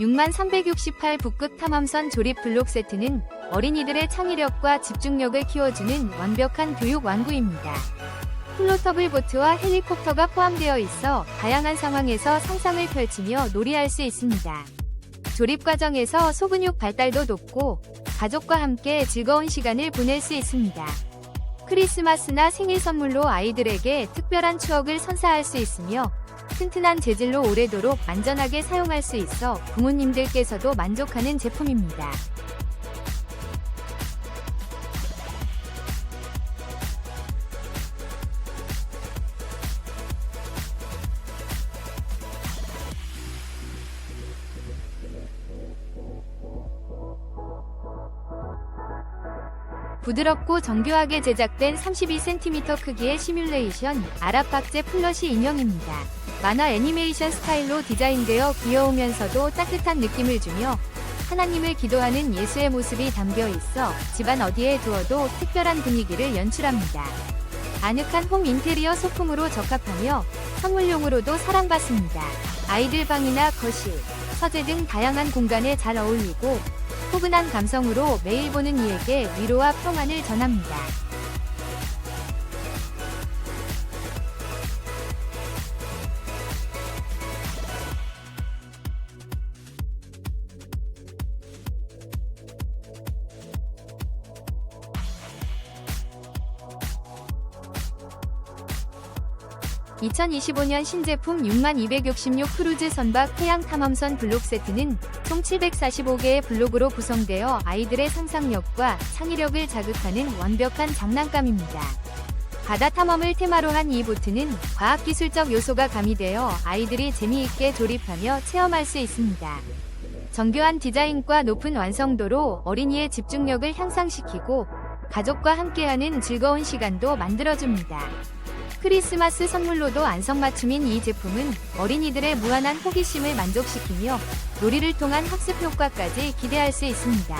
6368 북극 탐험선 조립 블록 세트는 어린이들의 창의력과 집중력을 키워주는 완벽한 교육 완구입니다. 플로터블 보트와 헬리콥터가 포함되어 있어 다양한 상황에서 상상을 펼치며 놀이할 수 있습니다. 조립 과정에서 소근육 발달도 높고 가족과 함께 즐거운 시간을 보낼 수 있습니다. 크리스마스나 생일 선물로 아이들에게 특별한 추억을 선사할 수 있으며 튼튼한 재질로 오래도록 안전하게 사용할 수 있어 부모님들께서도 만족하는 제품입니다. 부드럽고 정교하게 제작된 32cm 크기의 시뮬레이션 아랍박제 플러시 인형입니다. 만화 애니메이션 스타일로 디자인되어 귀여우면서도 따뜻한 느낌을 주며 하나님을 기도하는 예수의 모습이 담겨 있어 집안 어디에 두어도 특별한 분위기를 연출합니다. 아늑한 홈 인테리어 소품으로 적합하며 선물용으로도 사랑받습니다. 아이들 방이나 거실, 서재 등 다양한 공간에 잘 어울리고 포근한 감성으로 매일 보는 이에게 위로와 평안을 전합니다. (2025년) 신제품 (6266) 크루즈 선박 해양 탐험선 블록 세트는 총 745개의 블록으로 구성되어 아이들의 상상력과 창의력을 자극하는 완벽한 장난감입니다. 바다 탐험을 테마로 한 이 보트는 과학기술적 요소가 가미되어 아이들이 재미있게 조립하며 체험할 수 있습니다. 정교한 디자인과 높은 완성도로 어린이의 집중력을 향상시키고 가족과 함께하는 즐거운 시간도 만들어줍니다. 크리스마스 선물로도 안성맞춤인 이 제품은 어린이들의 무한한 호기심을 만족시키며 놀이를 통한 학습 효과까지 기대할 수 있습니다.